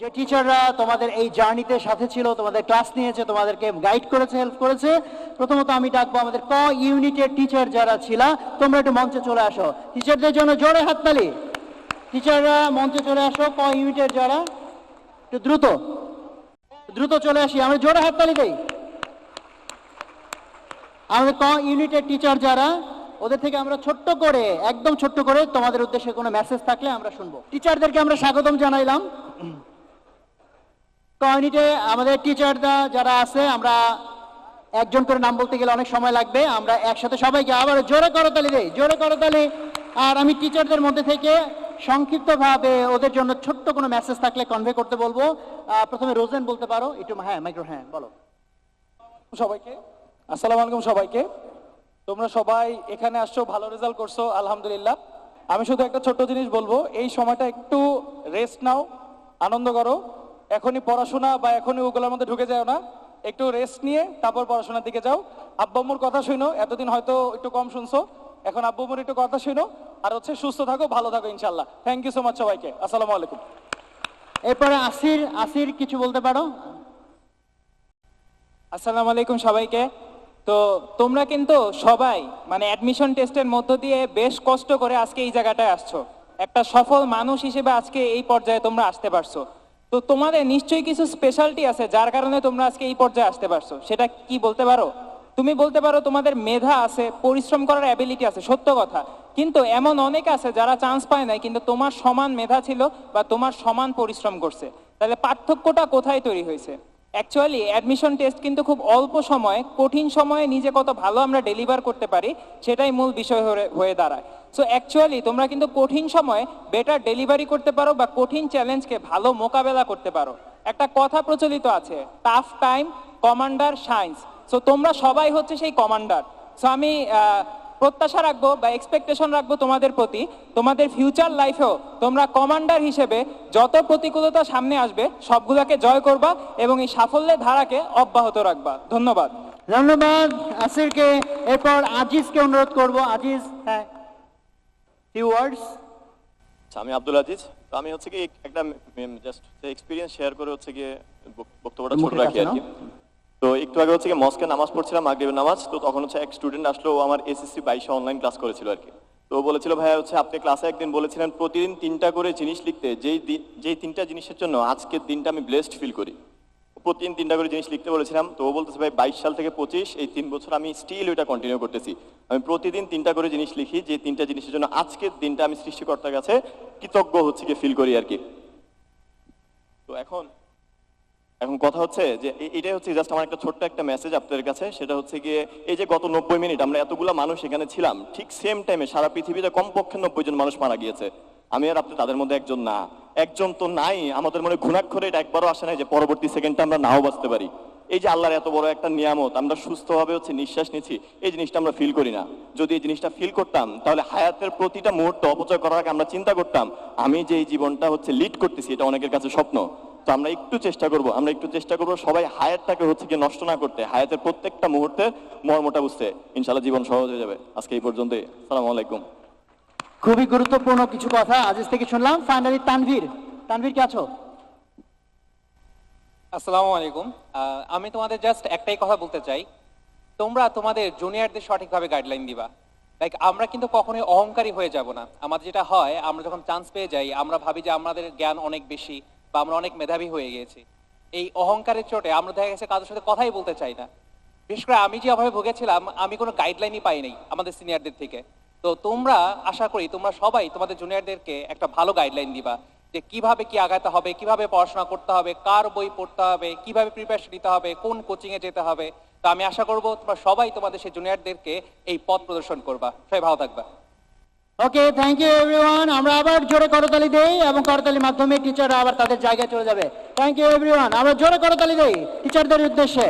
যে টিচাররা তোমাদের এই জার্নিতে সাথে ছিল, তোমাদের ক্লাস নিয়েছে, তোমাদেরকে গাইড করেছে হেল্প করেছে, প্রথমত আমি ডাকবো আমাদের ক ইউনিটের টিচার যারা ছিল, তোমরা একটু মঞ্চে চলে আসো। টিচারদের জন্য জোরে হাততালি। টিচাররা মঞ্চে চলে আসো, ক ইউনিটের যারা, একটু দ্রুত। দ্রুত চলে আসি, আমরা জোরে হাততালি দেই। আমাদের ক ইউনিটের টিচার যারা, ওদের থেকে আমরা ছোট্ট করে, একদম ছোট্ট করে তোমাদের উদ্দেশ্যে কোনো মেসেজ থাকলে আমরা শুনব। টিচারদেরকে আমরা স্বাগতম জানাইলাম। কমিউনিটি আমাদের টিচাররা যারা আছে, আমরা একজন করে নাম বলতে গেলে অনেক সময় লাগবে। আমরা একসাথে সবাইকে আবার জোরে করতালি দেই, জোরে করতালি আর আমি টিচারদের মধ্যে থেকে সংক্ষিপ্তভাবে ওদের জন্য ছোট্ট কোনো মেসেজ থাকলে কনভে করতে বলব। প্রথমে রোজেন বলতে পারো। একটু হ্যাঁ মাইক্রো হ্যাঁ বলো। সবাইকে? আসসালামু আলাইকুম সবাইকে। তোমরা সবাই এখানে আসছো, ভালো রেজাল্ট করছ, আলহামদুলিল্লাহ। আমি শুধু একটা ছোট্ট জিনিস বলব, এই সময়টা একটু রেস্ট নাও, আনন্দ করো। এখনই পড়াশোনা বা এখনই ওগুলোর মধ্যে ঢুকে যাও না। একটু রেস্ট নিয়ে তারপর পড়াশোনার দিকে যাও। আব্বাম্মুর কথা শুনো এতদিন হয়তো একটু কম শুনছো। এখন আব্বাম্মুর একটু কথা শুনো আর হচ্ছে সুস্থ থাকো ভালো থাকো ইনশাল্লাহ থ্যাংক ইউ সো মাচ সবাইকে। আসসালামু আলাইকুম। এরপরে আসির আসির কিছু বলতে পারো? আসসালামু আলাইকুম সবাইকে। তো তোমরা কিন্তু সবাই মানে অ্যাডমিশন টেস্টের মধ্য দিয়ে বেশ কষ্ট করে আজকে এই জায়গাটায় আসছো। একটা সফল মানুষ হিসেবে আজকে এই পর্যায়ে তোমরা আসতে পারছ। তো তোমাদের নিশ্চয়ই কিছু স্পেশালটি আছে, যার কারণে তোমরা আজকে এই পর্যায়ে আসতে পারছ। সেটা কি বলতে পারো? তুমি বলতে পারো তোমাদের মেধা আছে, পরিশ্রম করার অ্যাবিলিটি আছে, সত্য কথা। কিন্তু এমন অনেক আছে যারা চান্স পায় নাই, কিন্তু তোমার সমান মেধা ছিল বা তোমার সমান পরিশ্রম করছে। তাহলে পার্থক্যটা কোথায় তৈরি হয়েছে? অ্যাকচুয়ালি অ্যাডমিশন টেস্ট কিন্তু খুব অল্প সময়ে, কঠিন সময়ে নিজে কত ভালো আমরা ডেলিভার করতে পারি, সেটাই মূল বিষয় হয়ে- দাঁড়ায়। সো অ্যাকচুয়ালি তোমরা কিন্তু কঠিন সময়ে বেটার ডেলিভারি করতে পারো বা কঠিন চ্যালেঞ্জকে ভালো মোকাবেলা করতে পারো। একটা কথা প্রচলিত আছে tough time commander science so তোমরা সবাই হচ্ছে সেই কমান্ডার সো আমি প্রত্যাশা রাখব বা এক্সপেকটেশন রাখব তোমাদের প্রতি। তোমাদের ফিউচার লাইফেও তোমরা কমান্ডার হিসেবে যত প্রতিকূলতা সামনে আসবে সবগুলোকে জয় করবা এবং এই সাফল্যের ধারাকে অব্যাহত রাখবা। ধন্যবাদ। ধন্যবাদ। আসিরকে এরপর আজিজকে অনুরোধ করব। আজিজ হ্যাঁ ফিউ ওয়ার্ডস আচ্ছা আমি আব্দুল আজিজ। আমি হচ্ছে কি একটা জাস্ট এক্সপিরিয়েন্স শেয়ার করে হচ্ছে গিয়ে বক- বক্তব্যটা ছোট রাখি আর কি। তো একটু আগে হচ্ছে কি মস্কে নামাজ পড়ছিলাম, মাগরিবের নামাজ, তো তখন হচ্ছে এক স্টুডেন্ট আসলো, ও আমার এসএসসি বাইশে অনলাইন ক্লাস করেছিল আর কি। তো বলেছিল ভাইয়া হচ্ছে আপনি ক্লাসে একদিন বলেছিলেন প্রতিদিন তিনটা করে জিনিস লিখতে, যেই যেই তিনটা জিনিসের জন্য আজকের দিনটা আমি ব্লেসড ফিল করি। প্রতিদিন তিনটা করে জিনিস লিখতে বলেছিলাম, তো ও বলতেছে, ভাই, বাইশ সাল থেকে পঁচিশ, এই তিন বছর আমি স্টিল ওইটা কন্টিনিউ করতেছি। আমি প্রতিদিন তিনটা করে জিনিস লিখি যে তিনটা জিনিসের জন্য আজকের দিনটা আমি সৃষ্টিকর্তার কাছে কৃতজ্ঞ হচ্ছে কি ফিল করি আর কি। তো এখন এখন কথা হচ্ছে যে এটাই হচ্ছে জাস্ট আমার একটা ছোট্ট একটা মেসেজ আপনাদের কাছে, সেটা হচ্ছে গিয়ে এই যে গত নব্বই মিনিট আমরা এতগুলো মানুষ এখানে ছিলাম, ঠিক সেম টাইমে সারা পৃথিবীতে কমপক্ষে নব্বই জন মানুষ মারা গিয়েছে। আমি আর আপনি তাদের মধ্যে একজন না। একজন তো নাই, আমাদের মনে ঘুণাক্ষরে এটা একবারও আসে নাই যে পরবর্তী সেকেন্ডটা আমরা নাও বাঁচতে পারি। এই যে আল্লাহর এত বড় একটা নিয়ামত, আমরা সুস্থভাবে হচ্ছে নিঃশ্বাস নিচ্ছি, এই জিনিসটা আমরা ফিল করি না। যদি এই জিনিসটা ফিল করতাম, তাহলে হায়াতের প্রতিটা মুহূর্ত অপচয় করার আগে আমরা চিন্তা করতাম, আমি যে এই জীবনটা হচ্ছে লিড করতেছি, এটা অনেকের কাছে স্বপ্ন। তো আমরা একটু চেষ্টা করব আমরা একটু চেষ্টা করব সবাই হায়াতটাকে হচ্ছে কি নষ্ট না করতে হায়াতের প্রত্যেকটা মুহূর্তে মর্মটা বুঝতে। ইনশাল্লাহ জীবন সহজ হয়ে যাবে। আজকে এই পর্যন্তই। সালাম আলাইকুম। খুবই গুরুত্বপূর্ণ কিছু কথা আজিজ থেকে শুনলাম। ফাইনালি তানভীর তানভীর কে আছো? আসসালামু আলাইকুম। আমি তোমাদের জাস্ট একটাই কথা বলতে চাই। তোমরা তোমাদের জুনিয়রদের সঠিকভাবে গাইডলাইন দিবা। লাইক আমরা কিন্তু কখনোই অহংকারী হয়ে যাব না। আমাদের যেটা হয় আমরা যখন চান্স পেয়ে যাই আমরা ভাবি যে আমাদের জ্ঞান অনেক বেশি। বা আমরা অনেক মেধাবী হয়ে গিয়েছি। এই অহংকারের চোটে আমরা দেখা গেছে কারোর সাথে কথাই বলতে চাই না। বিশেষ করে আমি যে অভাবে ভুগেছিলাম, আমি কোনো গাইডলাইনই পাই নাই আমাদের সিনিয়রদের থেকে। তো তোমরা, আশা করি তোমরা সবাই তোমাদের জুনিয়রদেরকে একটা ভালো গাইডলাইন দিবা যে কীভাবে কি আগাতে হবে, কীভাবে পড়াশোনা করতে হবে, কার বই পড়তে হবে, কীভাবে প্রিপারেশন নিতে হবে, কোন কোচিং এ যেতে হবে। তো আমি আশা করব তোমরা সবাই তোমাদের সেই জুনিয়রদেরকে এই পথ প্রদর্শন করবা। সবাই ভালো থাকবা। ওকে থ্যাংক ইউ এভরিওয়ান আমরা আবার জোরে করতালি দেই এবং করতালির মাধ্যমে টিচাররা আবার তাদের জায়গায় চলে যাবে। থ্যাংক ইউ এভরিওয়ান আমরা জোরে করতালি দেই টিচারদের উদ্দেশ্যে।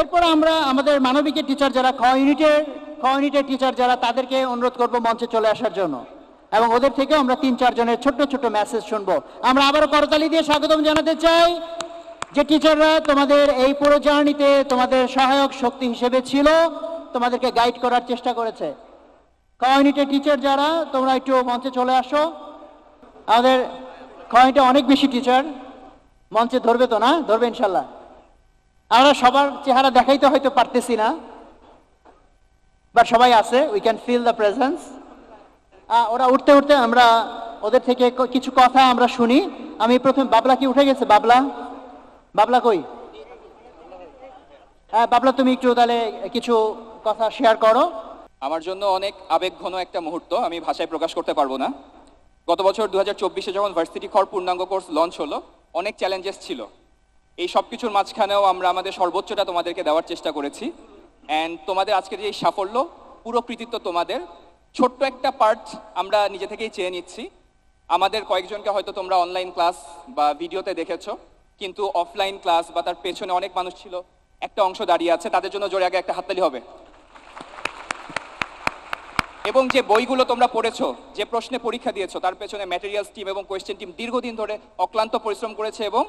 এরপর আমরা আমাদের মানবিকের টিচার যারা খ ইউনিটের খ ইউনিটের টিচার যারা, তাদেরকে অনুরোধ করব মঞ্চে চলে আসার জন্য। এবং ওদের থেকে আমরা তিন চার জনের ছোট্ট ছোট্ট মেসেজ শুনব। আমরা আবারও করতালি দিয়ে স্বাগতম জানাতে চাই যে টিচাররা তোমাদের এই পুরো জার্নিতে তোমাদের সহায়ক শক্তি হিসেবে ছিল, তোমাদেরকে গাইড করার চেষ্টা করেছে। কমিউনিটি টিচার যারা, তোমরা একটু মঞ্চে চলে আসো। আমাদের কয়টা অনেক বেশি টিচার, মঞ্চে ধরবে তো না? ধরবে ইনশাল্লাহ। আমরা সবার চেহারা দেখাইতে হয়তো পারতেছি না বাট সবাই আছে we can feel the presence ওরা উঠতে উঠতে আমরা, ওদের থেকে কিছু কথা আমরা শুনি। আমি প্রথম, বাবলা কি উঠে গেছে? বাবলা? বাবলা কই? হ্যাঁ বাবলা তুমি একটু তাহলে কিছু কথা শেয়ার করো। আমার জন্য অনেক আবেগঘন একটা মুহূর্ত, আমি ভাষায় প্রকাশ করতে পারব না। গত বছর দু হাজার চব্বিশে যখন ভার্সিটি খর পূর্ণাঙ্গ কোর্স লঞ্চ হলো, অনেক চ্যালেঞ্জেস ছিল। এই সব কিছুর মাঝখানেও আমরা আমাদের সর্বোচ্চটা তোমাদেরকে দেওয়ার চেষ্টা করেছি। অ্যান্ড তোমাদের আজকের যে সাফল্য, পুরো কৃতিত্ব তোমাদের। ছোট্ট একটা পার্ট আমরা নিজে থেকেই চেয়ে নিচ্ছি। আমাদের কয়েকজনকে হয়তো তোমরা অনলাইন ক্লাস বা ভিডিওতে দেখেছ, কিন্তু অফলাইন ক্লাস বা তার পেছনে অনেক মানুষ ছিল, একটা অংশ দাঁড়িয়ে আছে, তাদের জন্য জোরে আগে একটা হাততালি হবে। এবং যে বইগুলো তোমরা পড়েছো, যে প্রশ্নে পরীক্ষা দিয়েছ, তার পেছনে ম্যাটেরিয়ালস টিম এবং কোয়েশ্চেন টিম দীর্ঘদিন ধরে অক্লান্ত পরিশ্রম করেছে এবং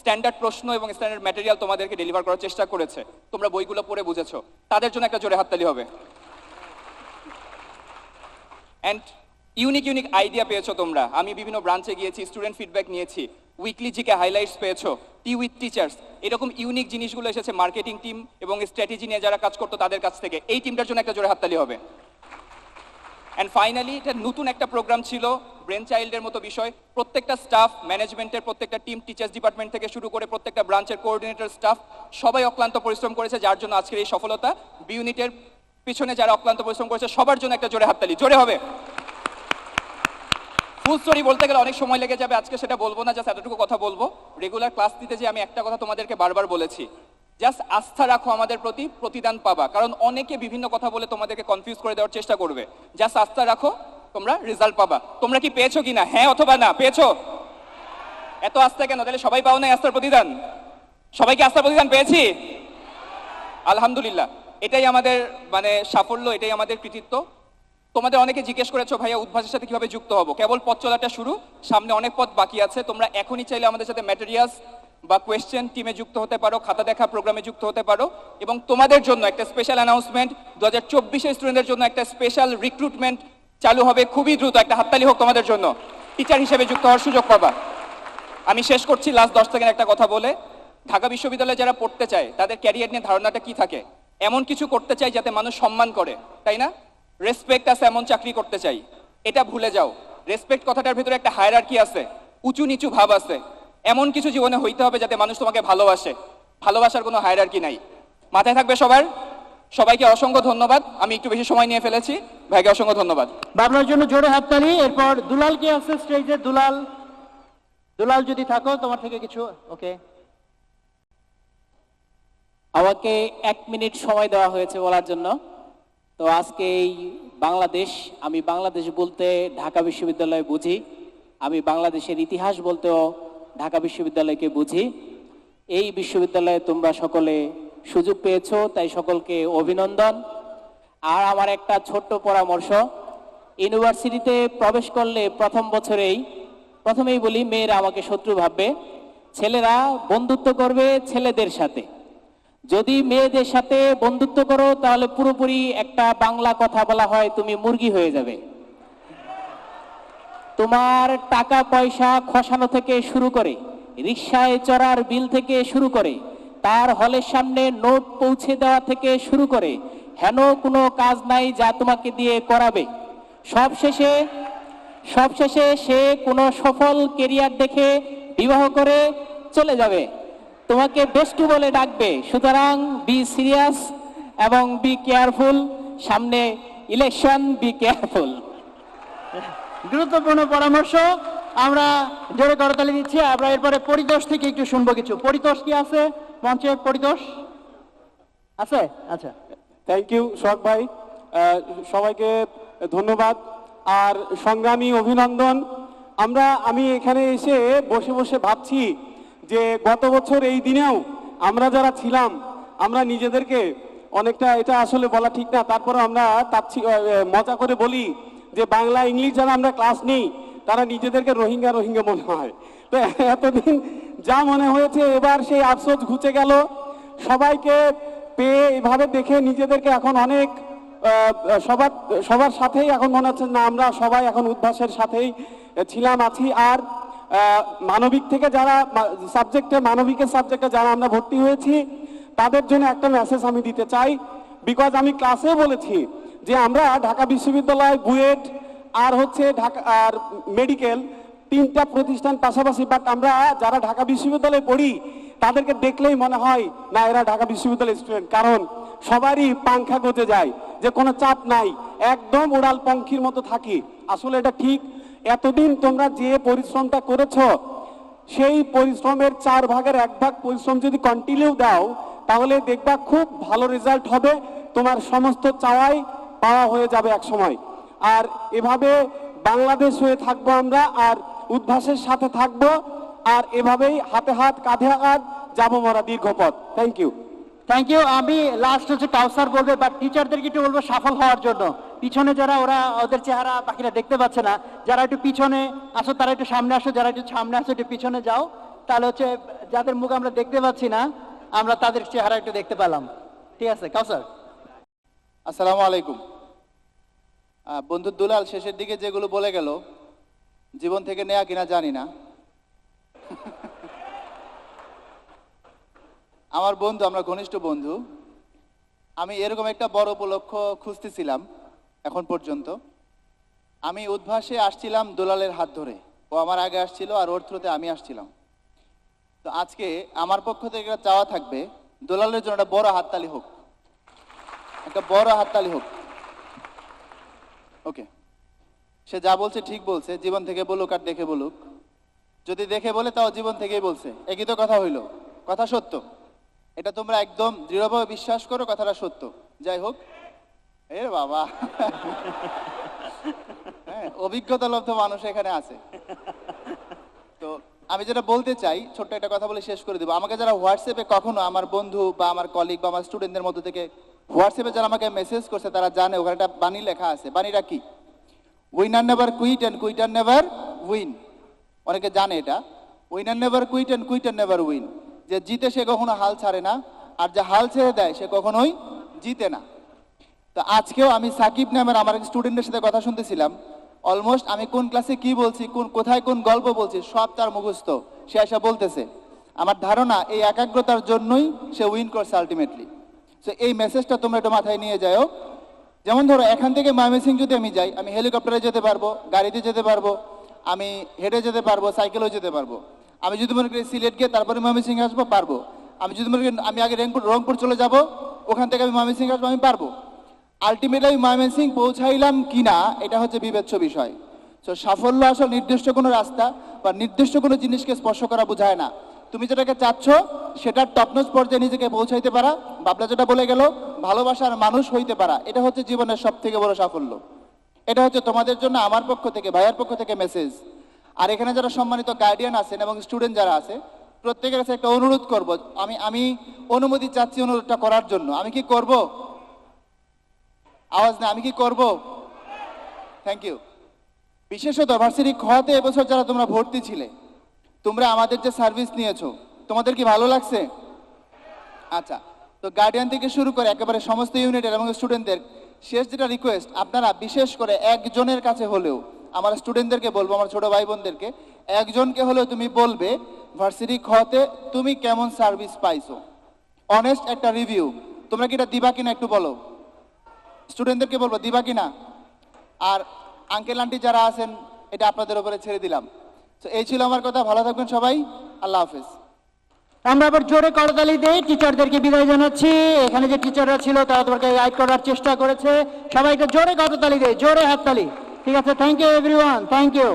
স্ট্যান্ডার্ড প্রশ্ন এবং স্ট্যান্ডার্ড ম্যাটেরিয়াল তোমাদেরকে ডেলিভার করার চেষ্টা করেছে। তোমরা বইগুলো পড়ে বুঝেছ। তাদের জন্য একটা জোরে হাততালি হবে। অ্যান্ড ইউনিক ইউনিক আইডিয়া পেয়েছ তোমরা। আমি বিভিন্ন ব্রাঞ্চে গিয়েছি স্টুডেন্ট ফিডব্যাক নিয়েছি উইকলি জিকে হাইলাইটস পেয়েছ টি উইথ টিচার্স এরকম ইউনিক জিনিসগুলো এসেছে মার্কেটিং টিম এবং স্ট্র্যাটেজি নিয়ে যারা কাজ করতো তাদের কাছ থেকে। এই টিমটার জন্য একটা জোরে হাততালি হবে। অ্যান্ড ফাইনালি এটা নতুন একটা প্রোগ্রাম ছিল ব্রেন চাইল্ডের মতো বিষয়। প্রত্যেকটা স্টাফ ম্যানেজমেন্টের প্রত্যেকটা টিম টিচার্স ডিপার্টমেন্ট থেকে শুরু করে প্রত্যেকটা ব্রাঞ্চের কোঅর্ডিনেটর স্টাফ সবাই অক্লান্ত পরিশ্রম করেছে, যার জন্য আজকের এই সফলতা। বি ইউনিটের পিছনে যারা অক্লান্ত পরিশ্রম করেছে, সবার জন্য একটা জোরে হাততালি। জোরে হবে! ফুল স্টোরি বলতে গেলে অনেক সময় লেগে যাবে, আজকে সেটা বলব না জাস্ট এতটুকু কথা বলব। রেগুলার ক্লাস দিতে যে আমি একটা কথা তোমাদেরকে বারবার বলেছি। জাস্ট আস্থা রাখো আমাদের প্রতি, প্রতিদান পাবা। কারণ অনেকে বিভিন্ন কথা বলে তোমাদেরকে কনফিউজ করে দেওয়ার চেষ্টা করবে। জাস্ট আস্থা রাখো, তোমরা রেজাল্ট পাবা। তোমরা কি পেয়েছ কি না হ্যাঁ অথবা না, পেয়েছ? এত আস্থা কেন? তাহলে সবাই পাও নাই আস্থার প্রতিদান? সবাইকে আস্থার প্রতিদান পেয়েছি? আলহামদুলিল্লাহ। এটাই আমাদের মানে সাফল্য, এটাই আমাদের কৃতিত্ব। তোমাদের অনেকে জিজ্ঞেস করেছ, ভাইয়া, উদ্ভাসের সাথে কীভাবে যুক্ত হব? কেবল পথ চলাটা শুরু, সামনে অনেক পথ বাকি আছে। তোমরা এখনই চাইলে আমাদের সাথে ম্যাটেরিয়ালস বা কোয়েশ্চেন টিমে যুক্ত হতে পারো, খাতা দেখা প্রোগ্রামে যুক্ত হতে পারো, এবং তোমাদের জন্য একটা স্পেশাল অ্যানাউন্সমেন্ট দু হাজার চব্বিশে স্টুডেন্টদের জন্য একটা স্পেশাল রিক্রুটমেন্ট চালু হবে খুবই দ্রুত, একটা হাততালি হোক তোমাদের জন্য। টিচার হিসেবে যুক্ত হওয়ার সুযোগ পাবা। আমি শেষ করছি লাস্ট দশ সেকেন্ড একটা কথা বলে। ঢাকা বিশ্ববিদ্যালয়ে যারা পড়তে চায়, তাদের ক্যারিয়ার নিয়ে ধারণাটা কি থাকে? এমন কিছু করতে চাই যাতে মানুষ সম্মান করে, তাই না? রেসপেক্ট আছে, এমন চাকরি করতে চাই। এটা ভুলে যাও। রেসপেক্ট কথাটার ভিতরে একটা হায়ারার্কি আছে। উঁচু নিচু ভাব আছে। এমন কিছু জীবনে হইতে হবে যাতে মানুষ তোমাকে ভালোবাসে। ভালোবাসার কোনো হায়ারার্কি নাই। মাথায় থাকবে সবার? সবাইকে অসংখ্য ধন্যবাদ। আমি একটু বেশি সময় নিয়ে ফেলেছি। ভাইকে অসংখ্য ধন্যবাদ। বাবলার জন্য জোরে হাততালি এরপর দুলাল কি আছে স্টেজে দুলাল। দুলাল যদি থাকো তোমার থেকে কিছু? ওকে আমাকে এক মিনিট সময় দেওয়া হয়েছে বলার জন্য। তো আজকে এই বাংলাদেশ আমি বাংলাদেশ বলতে ঢাকা বিশ্ববিদ্যালয় বুঝি। আমি বাংলাদেশের ইতিহাস বলতেও ঢাকা বিশ্ববিদ্যালয়কে বুঝি। এই বিশ্ববিদ্যালয়ে তোমরা সকলে সুযোগ পেয়েছ, তাই সকলকে অভিনন্দন। আর আমার একটা ছোট্ট পরামর্শ, ইউনিভার্সিটিতে প্রবেশ করলে প্রথম বছরেই, প্রথমেই বলি, মেয়েরা আমাকে শত্রু ভাববে, ছেলেরা বন্ধুত্ব করবে ছেলেদের সাথে। যদি মেয়েদের সাথে বন্ধুত্ব করো, তাহলে পুরোপুরি একটা বাংলা কথা বলা হয়, তুমি মুরগি হয়ে যাবে। তোমার টাকা পয়সা খসানো থেকে শুরু করে রিক্সায় চড়ার বিল থেকে শুরু করে, তার হলের সামনে নোট পৌঁছে দেওয়া থেকে শুরু করে, হেন কোনো কাজ নাই যা তোমাকে দিয়ে করাবে। সব শেষে সবশেষে সে কোনো সফল কেরিয়ার দেখে বিবাহ করে চলে যাবে। তোমাকে বেস্টু বলে ডাকবে, সুতরাং বি সিরিয়াস এবং বি কেয়ারফুল সামনে ইলেকশন বি কেয়ারফুল গুরুত্বপূর্ণ পরামর্শ আমরা জোরে করতালি দিচ্ছি, আমরা এরপরে পরিতোষ থেকে একটু শুনব কিছু। পরিতোষ কি আছে? মঞ্চে পরিতোষ? আছে? আচ্ছা। থ্যাংক ইউ শখ ভাই। সবাইকে ধন্যবাদ। আর সংগ্রামী অভিনন্দন, আমরা, আমি এখানে এসে বসে বসে ভাবছি যে গত বছর এই দিনেও আমরা যারা ছিলাম, আমরা নিজেদেরকে অনেকটা এটা আসলে বলা ঠিক না তারপরে আমরা তাচ্ছি মজা করে বলি যে বাংলা, ইংলিশ যারা আমরা ক্লাস নিই, তারা নিজেদেরকে রোহিঙ্গা রোহিঙ্গা মনে হয়। তো এতদিন যা মনে হয়েছে, এবার সেই আফসোস ঘুচে গেল। সবাইকে পেয়ে এভাবে দেখে নিজেদেরকে এখন অনেক সবার সবার সাথেই এখন মনে হচ্ছে না, আমরা সবাই এখন উদ্ভাসের সাথেই ছিলাম, আছি। আর মানবিক থেকে যারা সাবজেক্টে মানবিকের সাবজেক্টে যারা আমরা ভর্তি হয়েছি, তাদের জন্য একটা মেসেজ আমি দিতে চাই। বিকজ আমি ক্লাসে বলেছি যে আমরা ঢাকা বিশ্ববিদ্যালয় বুয়েট আর হচ্ছে ঢাকা আর মেডিকেল তিনটা প্রতিষ্ঠান পাশাপাশি বাট আমরা যারা ঢাকা বিশ্ববিদ্যালয়ে পড়ি, তাদেরকে দেখলেই মনে হয় না, এরা ঢাকা বিশ্ববিদ্যালয়ের স্টুডেন্ট কারণ সবারই পাংখা গজে যায়, যে কোনো চাপ নাই, একদম উড়াল পঙ্খির মতো থাকি। আসলে এটা ঠিক। এতদিন তোমরা যে পরিশ্রমটা করেছ, সেই পরিশ্রমের চার ভাগের এক ভাগ পরিশ্রম যদি কন্টিনিউ দাও, তাহলে দেখবা খুব ভালো রেজাল্ট হবে। তোমার সমস্ত চাওয়াই পাওয়া হয়ে যাবে এক সময়। আর এভাবে বাংলাদেশ হয়ে থাকব আমরা আর উদ্ভাসের সাথে থাকব আর এভাবেই হাতে হাত কাঁধে হাত যাব মরা দীর্ঘ পথ থ্যাংক ইউ থ্যাংক ইউ আমি লাস্ট হচ্ছে কাউসার বলবে বাট টিচারদেরকে একটু বলব সফল হওয়ার জন্য। পিছনে যারা ওরা ওদের চেহারা বাকিরা দেখতে পাচ্ছে না। যারা একটু পিছনে আসো তারা একটু সামনে আসো। যারা একটু সামনে আসো একটু পিছনে যাও। তাহলে হচ্ছে যাদের মুখ আমরা দেখতে পাচ্ছি না আমরা তাদের চেহারা একটু দেখতে পেলাম। ঠিক আছে কাউসার। আসসালামু আলাইকুম। বন্ধু দুলাল শেষের দিকে যেগুলো বলে গেল, জীবন থেকে নেয়া কিনা জানি না। আমার বন্ধু, আমরা ঘনিষ্ঠ বন্ধু, আমি এরকম একটা বড় উপলক্ষ খুঁজতেছিলাম এখন পর্যন্ত। আমি উদ্ভাসে আসছিলাম দুলালের হাত ধরে। ও আমার আগে আসছিল আর ওর থ্রুতে আমি আসছিলাম। তো আজকে আমার পক্ষ থেকে চাওয়া থাকবে, দুলালের জন্য একটা বড় হাততালি হোক। একটা বড় হাততালি হোক। ওকে সে যা বলছে ঠিক বলছে জীবন থেকে বলুক আর দেখে বলুক। যদি দেখে বলে তাও জীবন থেকেই বলছে। একই তো কথা হইল। কথা সত্য। এটা তোমরা একদম দৃঢ়ভাবে বিশ্বাস করো কথাটা সত্য। যাই হোক। এ বাবা। হ্যাঁ অভিজ্ঞতা লব্ধ মানুষ এখানে আছে। তো আমি যেটা বলতে চাই ছোট্ট একটা কথা বলে শেষ করে দেবো। আমাকে যারা হোয়াটসঅ্যাপে কখনো আমার বন্ধু বা আমার কলিগ বা আমার স্টুডেন্টদের মধ্যে থেকে হোয়াটসঅ্যাপে যারা আমাকে মেসেজ করছে, তারা জানে, ওখানে একটা বাণী লেখা আছে। বাণীটা কি? Winner never quit and quitter never win অনেকে জানে এটা। Winner never quit and quitter never win যে জিতে সে কখনো হাল ছাড়ে না, আর যে হাল ছেড়ে দেয়, সে কখনোই জিতে না। তো আজকেও আমি সাকিব নামের আমার স্টুডেন্টের সাথে কথা শুনতেছিলাম। অলমোস্ট আমি কোন ক্লাসে কি বলছি, কোন কোথায় কোন গল্প বলছি, সব তার মুখস্থ। সে এসে বলতেছে, আমার ধারণা এই একাগ্রতার জন্যই সে উইন করছে আলটিমেটলি সো এই মেসেজটা তোমরা একটু মাথায় নিয়ে যাও। যেমন ধরো, এখান থেকে ময়মনসিং যদি আমি যাই, আমি হেলিকপ্টারে যেতে পারব, গাড়িতে যেতে পারব, আমি হেঁটে যেতে পারব সাইকেলেও যেতে পারব। আমি যদি মনে করি সিলেট গিয়ে তারপরে ময়মনসিং আসব, পারব। আমি যদি মনে করি আমি আগে রংপুর রংপুর চলে যাব, ওখান থেকে আমি ময়মনসিং আসব, আমি পারব। আলটিমেটলি আমি ময়মনসিং পৌঁছাইলাম কিনা, এটা হচ্ছে বিবেচ্য বিষয়। তো সাফল্য আসলে নির্দিষ্ট কোনো রাস্তা বা নির্দিষ্ট কোনো জিনিসকে স্পর্শ করা বোঝায় না। তুমি যেটাকে চাচ্ছ, সেটার টপনস পর্যায়ে নিজেকে পৌঁছাইতে পারা। বাবলা যেটা বলে গেল, ভালোবাসার মানুষ হইতে পারা। এটা হচ্ছে জীবনের সব থেকে বড় সাফল্য। এটা হচ্ছে তোমাদের জন্য, আমার পক্ষ থেকে, ভাইয়ের পক্ষ থেকে মেসেজ আর এখানে যারা সম্মানিত গার্ডিয়ান আছেন এবং স্টুডেন্ট যারা আছে, প্রত্যেকের কাছে একটা অনুরোধ করব। আমি আমি অনুমতি চাচ্ছি অনুরোধটা করার জন্য। আমি কি করব? আওয়াজ না আমি কি করব? থ্যাংক ইউ বিশেষত ভার্সিটি খতে এবছর যারা তোমরা ভর্তি ছিলে তোমরা আমাদের যে সার্ভিস নিয়েছো, তোমাদের কি ভালো লাগছে? আচ্ছা তো গার্ডিয়ান থেকে শুরু করে একেবারে সমস্ত ইউনিটের এবং স্টুডেন্টদের শেষ যেটা রিকোয়েস্ট আপনারা বিশেষ করে একজনের কাছে হলেও, আমার স্টুডেন্টদেরকে বলব, আমার ছোট ভাই বোনদেরকে একজনকে হলেও তুমি বলবে, ভার্সিটি খতে তুমি কেমন সার্ভিস পাইছো? অনেস্ট একটা রিভিউ তোমরা কি এটা দিবা কিনা একটু বলো? স্টুডেন্টদেরকে বলব, দিবা কিনা? আর আঙ্কেল আন্টি যারা আছেন, এটা আপনাদের উপরে ছেড়ে দিলাম। তো এই ছিল আমার কথা, ভালো থাকবেন সবাই, আল্লাহ হাফেজ। আমরা আবার জোরে করতালি দিই, টিচারদেরকে বিদায় জানাচ্ছি। এখানে যে টিচাররা ছিল, তারা তোমাকে গাইড করার চেষ্টা করেছে। সবাইকে জোরে করতালি দেয় জোরে হাততালি। ঠিক আছে thank you everyone thank you